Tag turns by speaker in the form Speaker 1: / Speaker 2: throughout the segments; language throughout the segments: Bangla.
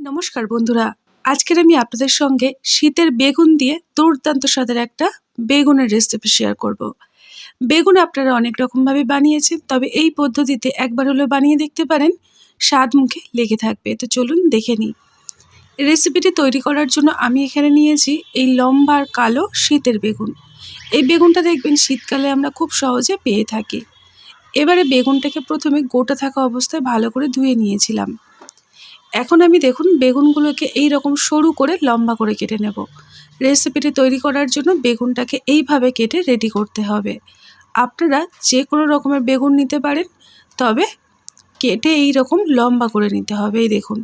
Speaker 1: নমস্কার বন্ধুরা। আজকের আমি আপনাদের সঙ্গে শীতের বেগুন দিয়ে দুর্দান্ত স্বাদের একটা বেগুনের রেসিপি শেয়ার করব। বেগুন আপনারা অনেক রকমভাবে বানিয়েছেন, তবে এই পদ্ধতিতে একবার হলেও বানিয়ে দেখতে পারেন, স্বাদ মুখে লেগে থাকবে। তো চলুন দেখে নিই। রেসিপিটি তৈরি করার জন্য আমি এখানে নিয়েছি এই লম্বা আর কালো শীতের বেগুন। এই বেগুনটা দেখবেন শীতকালে আমরা খুব সহজে পেয়ে থাকি। এবারে বেগুনটাকে প্রথমে গোটা থাকা অবস্থায় ভালো করে ধুয়ে নিয়েছিলাম। এখন আমি দেখুন বেগুনগুলোকে এই রকম সরু করে লম্বা করে কেটে নেব। রেসিপিটি তৈরি করার জন্য বেগুনটাকে এইভাবে কেটে রেডি করতে হবে। আপনারা যে কোনো রকমের বেগুন নিতে পারেন, তবে কেটে এই রকম লম্বা করে নিতে হবে, এই দেখুন।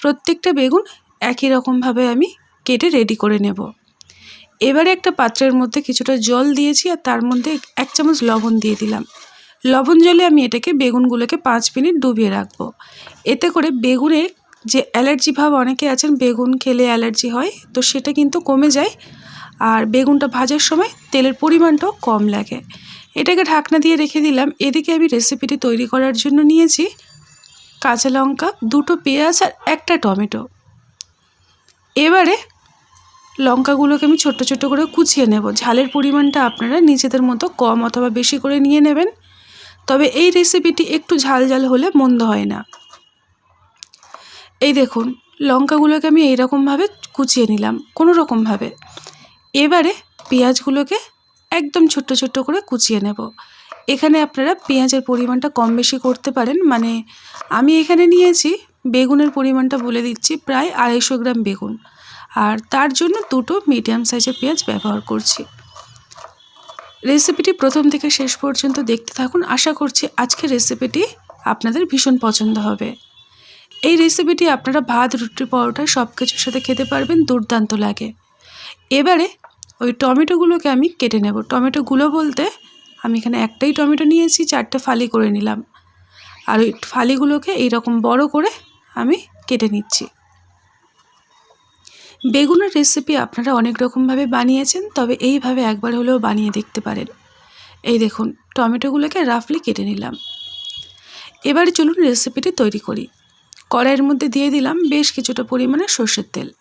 Speaker 1: প্রত্যেকটা বেগুন একই রকমভাবে আমি কেটে রেডি করে নেব। এবারে একটা পাত্রের মধ্যে কিছুটা জল দিয়েছি আর তার মধ্যে এক চামচ লবণ দিয়ে দিলাম। লবণ জলে আমি এটাকে বেগুনগুলোকে পাঁচ মিনিট ডুবিয়ে রাখব। এতে করে বেগুনে যে অ্যালার্জি ভাব, অনেকে আছেন বেগুন খেলে অ্যালার্জি হয়, তো সেটা কিন্তু কমে যায়। আর বেগুনটা ভাজার সময় তেলের পরিমাণটাও কম লাগে। এটাকে ঢাকনা দিয়ে রেখে দিলাম। এদিকে আমি রেসিপিটি তৈরি করার জন্য নিয়েছি কাঁচা লঙ্কা, দুটো পেঁয়াজ আর একটা টমেটো। এবারে লঙ্কাগুলোকে আমি ছোট্ট ছোট্ট করে কুচিয়ে নেব। ঝালের পরিমাণটা আপনারা নিজেদের মতো কম অথবা বেশি করে নিয়ে নেবেন। তবে এই রেসিপিটি একটু ঝাল ঝাল হলে মন্দ হয় না। এই দেখুন, লঙ্কাগুলোকে আমি এইরকমভাবে কুচিয়ে নিলাম কোনো রকমভাবে এবারে পেঁয়াজগুলোকে একদম ছোট্ট ছোট্ট করে কুচিয়ে নেব। এখানে আপনারা পেঁয়াজের পরিমাণটা কম বেশি করতে পারেন মানে আমি এখানে নিয়েছি, বেগুনের পরিমাণটা বলে দিচ্ছি, প্রায় আড়াইশো গ্রাম বেগুন। আর তার জন্য দুটো মিডিয়াম সাইজের পেঁয়াজ ব্যবহার করছি। রেসিপিটি প্রথম থেকে শেষ পর্যন্ত দেখতে থাকুন। আশা করছি আজকের রেসিপিটি আপনাদের ভীষণ পছন্দ হবে। এই রেসিপিটি আপনারা ভাত, রুটি, পরোটা সব কিছুর সাথে খেতে পারবেন, দুর্দান্ত লাগে। এবারে ওই টমেটোগুলোকে আমি কেটে নেব। টমেটোগুলো বলতে আমি এখানে একটাই টমেটো নিয়েছি, চারটে ফালি করে নিলাম। আর ওই ফালিগুলোকে এইরকম বড় করে আমি কেটে নিচ্ছি। বেগুনের রেসিপি আপনারা অনেক রকমভাবে বানিয়েছেন, তবে এইভাবে একবার হলেও বানিয়ে দেখতে পারেন। এই দেখুন, টমেটোগুলোকে রাফলি কেটে নিলাম। এবারে চলুন রেসিপিটি তৈরি করি। কড়াইয়ের মধ্যে দিয়ে দিলাম বেশ কিছুটা পরিমাণে সর্ষের তেল।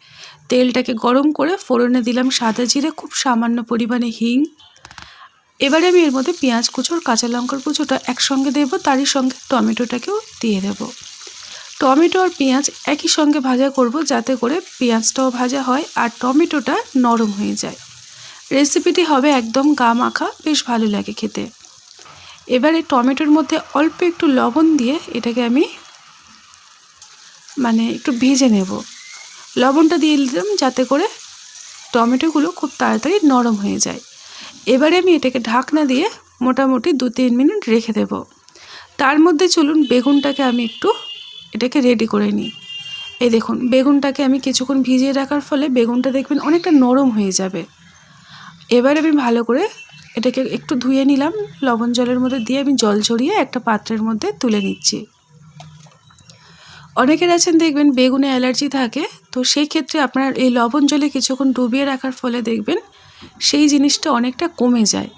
Speaker 1: তেলটাকে গরম করে ফোড়নে দিলাম সাদা জিরে, খুব সামান্য পরিমাণে হিং। এবারে আমি এর মধ্যে পেঁয়াজ কুচোর কাঁচা লঙ্কার কুচোটা একসঙ্গে দেবো, তারই সঙ্গে টমেটোটাকেও দিয়ে দেবো। টমেটো আর পেঁয়াজ একই সঙ্গে ভাজা করব যাতে করে পেঁয়াজটাও ভাজা হয় আর টমেটোটা নরম হয়ে যায়। রেসিপিটি হবে একদম গা মাখা বেশ ভালো লাগে খেতে। এবারে টমেটোর মধ্যে অল্প একটু লবণ দিয়ে এটাকে আমি মানে একটু ভেজে নেব। লবণটা দিয়ে দিলাম যাতে করে টমেটোগুলো খুব তাড়াতাড়ি নরম হয়ে যায়। এবারে আমি এটাকে ঢাকনা দিয়ে মোটামুটি দু তিন মিনিট রেখে দেব। তার মধ্যে চলুন বেগুনটাকে আমি একটু এটাকে রেডি করে নিই। এই দেখুন, বেগুনটাকে আমি কিছুক্ষণ ভিজিয়ে রাখার ফলে বেগুনটা দেখবেন অনেকটা নরম হয়ে যাবে। এবার আমি ভালো করে এটাকে একটু ধুয়ে নিলাম। লবণ জলের মধ্যে দিয়ে আমি জল ঝরিয়ে একটা পাত্রের মধ্যে তুলে নিচ্ছি। অনেকের আছেন দেখবেন বেগুনে অ্যালার্জি থাকে, তো সেই ক্ষেত্রে আপনার এই লবণ জলে কিছুক্ষণ ডুবিয়ে রাখার ফলে দেখবেন সেই জিনিসটা অনেকটা কমে যায়।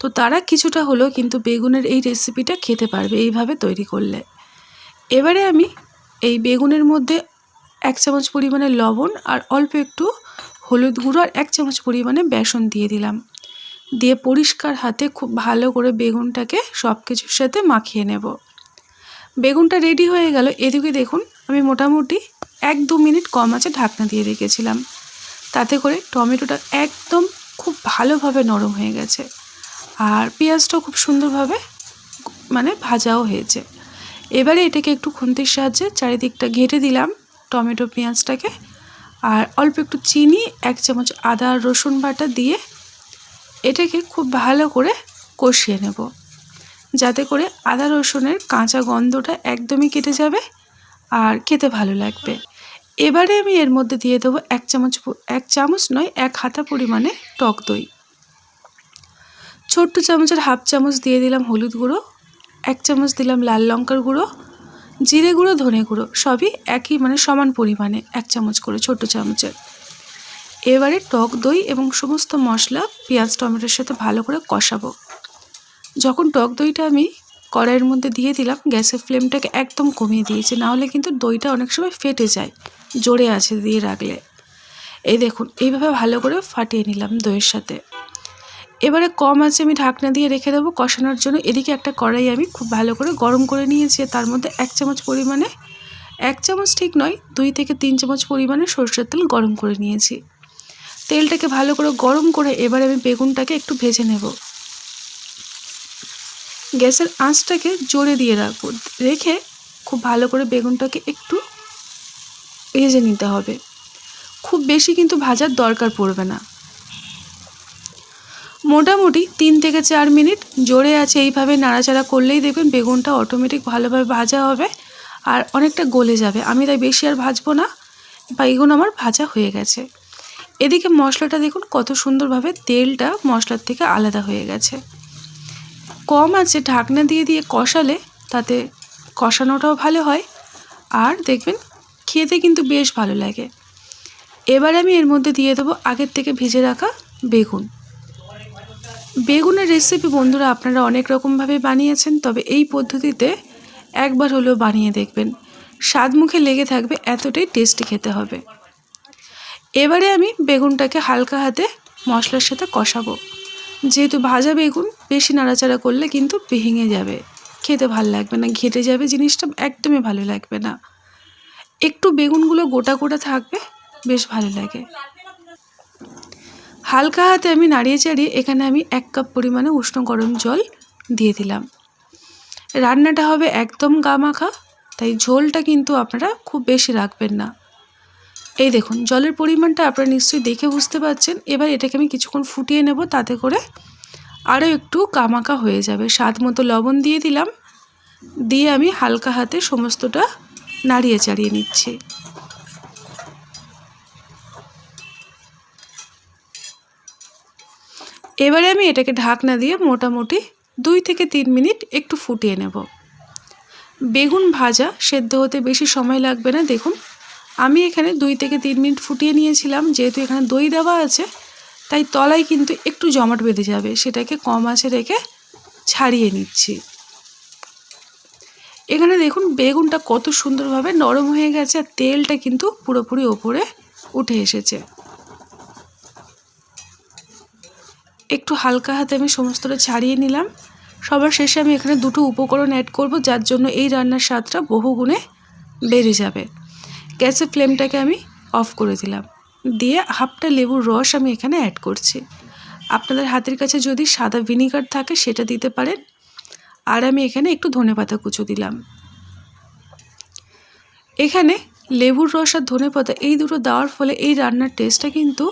Speaker 1: তো তারা কিছুটা হলেও কিন্তু বেগুনের এই রেসিপিটা খেতে পারবে এইভাবে তৈরি করলে। এবারে আমি এই বেগুনের মধ্যে এক চামচ পরিমাণে লবণ আর অল্প একটু হলুদ গুঁড়ো আর এক চামচ পরিমাণে বেসন দিয়ে দিলাম। দিয়ে পরিষ্কার হাতে খুব ভালো করে বেগুনটাকে সব কিছুর সাথে মাখিয়ে নেব। বেগুনটা রেডি হয়ে গেল। এদিকে দেখুন, আমি মোটামুটি এক দু মিনিট কম আছে ঢাকনা দিয়ে রেখেছিলাম। তাতে করে টমেটোটা একদম খুব ভালোভাবে নরম হয়ে গেছে। আর পেঁয়াজটাও খুব সুন্দরভাবে মানে ভাজাও হয়েছে। এবারে এটাকে একটু খুন্তির সাহায্যে চারিদিকটা ঘেটে দিলাম টমেটো পেঁয়াজটাকে। আর অল্প একটু চিনি, এক চামচ আদা রসুন বাটা দিয়ে এটাকে খুব ভালো করে কষিয়ে নেব। যাতে করে আদা রসুনের কাঁচা গন্ধটা একদমই কেটে যাবে আর খেতে ভালো লাগবে। এবারে আমি এর মধ্যে দিয়ে দেবো এক চামচ এক চামচ নয়, এক হাতা পরিমাণে টক দই। ছোট্ট চামচের হাফ চামচ দিয়ে দিলাম হলুদ গুঁড়ো। এক চামচ দিলাম লাল লঙ্কার গুঁড়ো, জিরে গুঁড়ো, ধনে গুঁড়ো, সবই একই মানে সমান পরিমাণে এক চামচ করে ছোট চামচের। এবারে টক দই এবং সমস্ত মশলা পেঁয়াজ, টমেটোর সাথে ভালো করে কষাবো। যখন টক দইটা আমি কড়াইয়ের মধ্যে দিয়ে দিলাম, গ্যাসের ফ্লেমটাকে একদম কমিয়ে দিয়েছি নাহলে কিন্তু দইটা অনেক সময় ফেটে যায়, জোরে আছে দিয়ে রাখলে। এই দেখুন, এইভাবে ভালো করে ফাটিয়ে নিলাম দইয়ের সাথে। এবারে কম আছে আমি ঢাকনা দিয়ে রেখে দেবো কষানোর জন্য। এদিকে একটা কড়াই আমি খুব ভালো করে গরম করে নিয়েছি তার মধ্যে এক চামচ পরিমাণে, এক চামচ ঠিক নয়, দুই থেকে তিন চামচ পরিমাণে সরষের তেল গরম করে নিয়েছি। তেলটাকে ভালো করে গরম করে এবারে আমি বেগুনটাকে একটু ভেজে নেব। গ্যাসের আঁচটাকে জোরে দিয়ে রাখব। রেখে খুব ভালো করে বেগুনটাকে একটু ভেজে নিতে হবে। খুব বেশি কিন্তু ভাজার দরকার পড়বে না। মোটামুটি তিন থেকে চার মিনিট জোরে আছে, এইভাবে নাড়াচাড়া করলেই দেখবেন বেগুনটা অটোমেটিক ভালোভাবে ভাজা হবে আর অনেকটা গলে যাবে। আমি তাই বেশি আর ভাজবো না, বেগুন আমার ভাজা হয়ে গেছে। এদিকে মশলাটা দেখুন কত সুন্দরভাবে তেলটা মশলার থেকে আলাদা হয়ে গেছে। কম আছে ঢাকনা দিয়ে দিয়ে কষালে তাতে কষানোটাও ভালো হয় আর দেখবেন খেতে কিন্তু বেশ ভালো লাগে। এবার আমি এর মধ্যে দিয়ে দেবো আগের থেকে ভেজে রাখা বেগুন। বেগুনের রেসিপি বন্ধুরা আপনারা অনেক রকমভাবে বানিয়েছেন, তবে এই পদ্ধতিতে একবার হলেও বানিয়ে দেখবেন। স্বাদ মুখে লেগে থাকবে, এতটাই টেস্টি খেতে হবে। এবারে আমি বেগুনটাকে হালকা হাতে মশলার সাথে কষাবো। যেহেতু ভাজা বেগুন, বেশি নাড়াচাড়া করলে কিন্তু ভেঙে যাবে। খেতে ভালো লাগবে না, ঘেটে যাবে জিনিসটা, একদমই ভালো লাগবে না। একটু বেগুনগুলো গোটা গোটা থাকবে, বেশ ভালো লাগে। হালকা হাতে আমি নাড়িয়ে চাড়িয়ে এখানে আমি এক কাপ পরিমাণে উষ্ণ গরম জল দিয়ে দিলাম। রান্নাটা হবে একদম গা মাখা তাই ঝোলটা কিন্তু আপনারা খুব বেশি রাখবেন না। এই দেখুন, জলের পরিমাণটা আপনারা নিশ্চয়ই দেখে বুঝতে পারছেন। এবার এটাকে আমি কিছুক্ষণ ফুটিয়ে নেব, তাতে করে আরও একটু কামাকা হয়ে যাবে। স্বাদ মতো লবণ দিয়ে দিলাম। দিয়ে আমি হালকা হাতে সমস্তটা নাড়িয়ে চাড়িয়ে নিচ্ছি। এবারে আমি এটাকে ঢাকনা দিয়ে মোটামুটি দুই থেকে তিন মিনিট একটু ফুটিয়ে নেব। বেগুন ভাজা সেদ্ধ হতে বেশি সময় লাগবে না, দেখুন। আমি এখানে দুই থেকে তিন মিনিট ফুটিয়ে নিয়েছিলাম, যেহেতু এখানে দই দেওয়া আছে, তাই তলায় কিন্তু একটু জমাট বেঁধে যাবে, সেটাকে কম আঁচে রেখে ছাড়িয়ে নিচ্ছি। এখানে দেখুন, বেগুনটা কত সুন্দরভাবে নরম হয়ে গেছে, আর তেলটা কিন্তু পুরোপুরি ওপরে উঠে এসেছে। একটু হালকা হাতে আমি সমস্তটা ছাড়িয়ে নিলাম। সবার শেষে আমি এখানে দুটো উপকরণ অ্যাড করব, যার জন্য এই রান্নার স্বাদটা বহুগুণে বেড়ে যাবে। গ্যাসের ফ্লেমটাকে আমি অফ করে দিলাম। দিয়ে হাফটা লেবুর রস আমি এখানে অ্যাড করছি। আপনাদের হাতের কাছে যদি সাদা ভিনিগার থাকে, সেটা দিতে পারেন। আর আমি এখানে একটু ধনে পাতা কুচো দিলাম। এখানে লেবুর রস আর ধনে পাতা এই দুটো দেওয়ার ফলে এই রান্নার টেস্টটা কিন্তু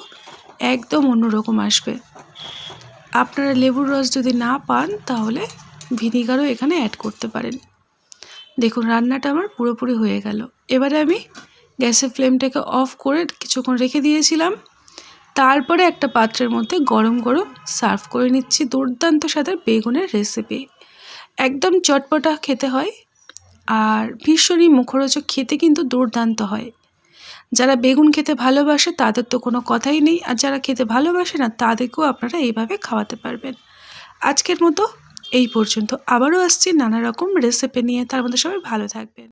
Speaker 1: একদম অন্যরকম আসবে। আপনারা লেবুর রস যদি না পান, তাহলে ভিনিগারও এখানে অ্যাড করতে পারেন। দেখুন, রান্নাটা আমার পুরোপুরি হয়ে গেল। এবারে আমি গ্যাসের ফ্লেমটাকে অফ করে কিছুক্ষণ রেখে দিয়েছিলাম। তারপরে একটা পাত্রের মধ্যে গরম গরম সার্ভ করে নিচ্ছি দুর্দান্ত সাথে বেগুনের রেসিপি একদম চটপটা খেতে হয়, আর ভীষণই মুখরোচক খেতে কিন্তু দুর্দান্ত হয়। যারা বেগুন খেতে ভালোবাসে, তাদের তো কোনো কথাই নেই। আর যারা খেতে ভালোবাসে না, তাদেরকেও আপনারা এইভাবে খাওয়াতে পারবেন। আজকের মতো এই পর্যন্ত। আবারও আসছি নানা রকম রেসিপি নিয়ে। তার মধ্যে সবাই ভালো থাকবেন।